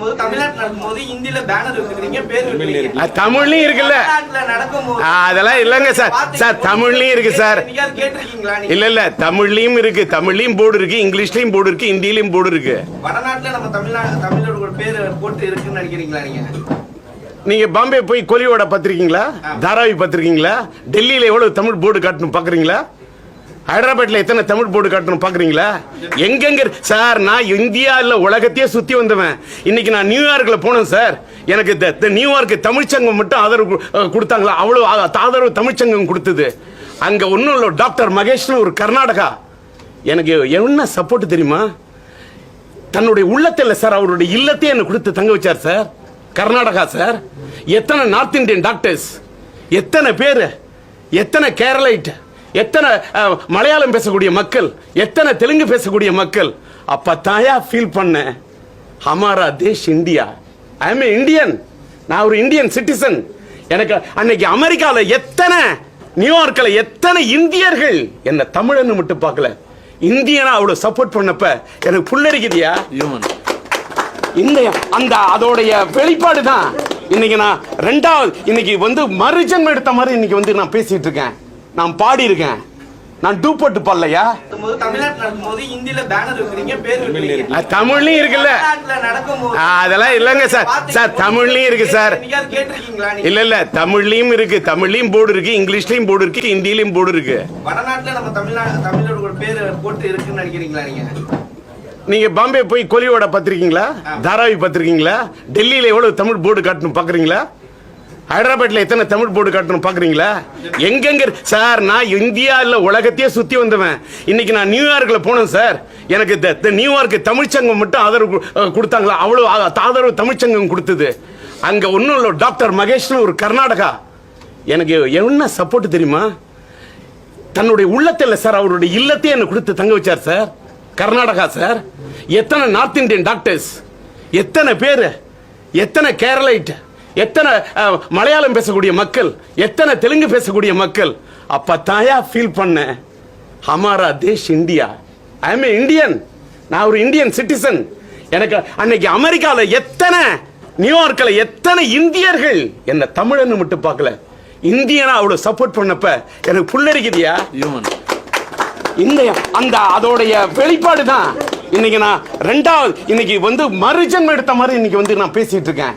நடக்கும்போது தமிழ்நாட்டுல நடக்கும்போது ஹிந்தில பேனர் வச்சுக்கிறீங்க பேர் தமிழ்லயும் இருக்குல்ல. அதெல்லாம் இல்லைங்க சார். சார் தமிழ்லயும் இருக்கு சார். இல்ல இல்ல தமிழ்லயும் இருக்கு. தமிழ்லயும் போர்டு இருக்கு இங்கிலீஷ்லயும் போர்டு இருக்கு ஹிந்திலயும் போர்டு இருக்கு. வடநாட்டுல நம்ம தமிழ்நாடு தமிழோட பேர் போட்டு இருக்குன்னு நினைக்கிறீங்களா நீங்க? நீங்க பாம்பே போய் கொலியோட பார்த்திருக்கீங்களா? தாராவி பார்த்திருக்கீங்களா? டெல்லியில எவ்வளவு தமிழ் போர்டு காட்டணும் பாக்குறீங்களா ஹைதராபாத்ல எத்தனை தமிழ் போட்டு காட்டணும் பாக்குறீங்களா? எங்கெங்க சார் நான் இந்தியாவில் உலகத்தையே சுத்தி வந்தவன். இன்னைக்கு நான் நியூயார்க்ல போனேன் சார். எனக்கு இந்த- இந்த நியூயார்க் தமிழ்ச்சங்கம் மட்டும் ஆதரவு கொடுத்தாங்களா? அவ்வளோ ஆதரவு தமிழ்ச்சங்கம் கொடுத்தது. அங்க ஒன்றும் இல்லை டாக்டர் மகேஷ்னு ஒரு கர்நாடகா. எனக்கு என்ன சப்போர்ட் தெரியுமா? தன்னுடைய உள்ளத்தில் சார் அவருடைய இல்லத்தையே என்னை கொடுத்து தங்க வச்சார் சார். கர்நாடகா சார். எத்தனை நார்த் இந்தியன் டாக்டர்ஸ்? எத்தனை பேர்? எத்தனை கேரளைட்டு எத்தனை மலையாளம் பேசக்கூடிய மக்கள் எத்தனை தெலுங்கு பேசக்கூடிய மக்கள் அப்ப தாயா ஃபீல் பண்ணேன். ஹமாரா தேஷ் இந்தியா. ஐ எம் இந்தியன் நான் ஒரு இந்தியன் சிட்டிசன் எனக்கு அன்னைக்கு அமெரிக்கால எத்தனை நியூயார்க்ல எத்தனை இந்தியர்கள் என்ன தமிழன்னு மட்டும் பார்க்கல. இந்தியனா அவ்வளவு சப்போர்ட் பண்ணப்ப எனக்கு புல்லரிக்குதியா? இந்த அந்த அதோடைய வெளிப்பாடு தான் இன்னைக்கு நான் ரெண்டாவது இன்னைக்கு வந்து மறுஜன்மம் எடுத்த மாதிரி இன்னைக்கு வந்து நான் பேசிட்டு இருக்கேன். நான் பாடி இருக்கேன் நான் டூ போட்டு பாடலையா நடக்கும்போது தமிழ்நாட்டுல நடக்கும்போது ஹிந்தில பேனர் வைக்கிறீங்க பேர் வைக்கிறீங்க. அது தமிழ்லயும் இருக்குல்ல. தமிழ்நாட்டுல நடக்கும்போது ஆ, அதெல்லாம் இல்லைங்க சார். சார் தமிழ்லயும் இருக்கு சார். இல்ல இல்ல தமிழ்லயும் இருக்கு. தமிழ்லயும் போர்டு இருக்கு இங்கிலீஷ்லயும் போர்டு இருக்கு ஹிந்திலயும் போர்டு இருக்கு. வடநாட்டுல நம்ம தமிழ்நாடு தமிழோட பேர் போட்டு இருக்குன்னு நினைக்கிறீங்களா நீங்க? நீங்க பாம்பே போய் கொலியோட பார்த்திருக்கீங்களா தாராவி பார்த்திருக்கீங்களா டெல்லியில எவ்வளவு தமிழ் போர்டு காட்டணும் பாக்குறீங்களா? ஹைதராபாத்தில் எத்தனை தமிழ் போர்டு காட்டணும் பார்க்குறீங்களா எங்கெங்க சார் நான் இந்தியா உலகத்தையே சுற்றி வந்தவன். இன்னைக்கு நான் நியூயார்க்கில் போனேன் சார். எனக்கு இந்த- நியூயார்க்கு தமிழ்ச்சங்கம் மட்டும் ஆதரவு கொடுத்தாங்களா? அவ்வளோ ஆதரவு தமிழ்ச்சங்கம் கொடுத்தது. அங்கே ஒன்றும் இல்லை டாக்டர் மகேஷ்னு ஒரு கர்நாடகா. எனக்கு என்ன சப்போர்ட் தெரியுமா? தன்னுடைய உள்ளத்தில் சார் அவருடைய இல்லத்தையே எனக்கு கொடுத்து தங்க வச்சார் சார். கர்நாடகா சார். எத்தனை நார்த் இந்தியன் டாக்டர்ஸ்? எத்தனை பேர்? எத்தனை கேரளைட்டு? எத்தனை மலையாளம் பேசக்கூடிய மக்கள் எத்தனை தெலுங்கு பேசக்கூடிய மக்கள் அப்ப தாயா ஃபீல் பண்ணேன். ஹமாரா தேஷ் இந்தியா. ஐ எம் இந்தியன் நான் ஒரு இந்தியன் சிட்டிசன் எனக்கு அன்னைக்கு அமெரிக்கால எத்தனை நியூயார்க்ல எத்தனை இந்தியர்கள் என்ன தமிழன்னு மட்டும் பார்க்கல. இந்தியனா அவ்வளவு சப்போர்ட் பண்ணப்ப எனக்கு புல்லரிக்குதியா? இந்த அந்த அதோடைய வெளிப்பாடு தான் இன்னைக்கு நான் ரெண்டாவது இன்னைக்கு வந்து மறுஜன்மம் எடுத்த மாதிரி இன்னைக்கு வந்து நான் பேசிட்டு இருக்கேன்.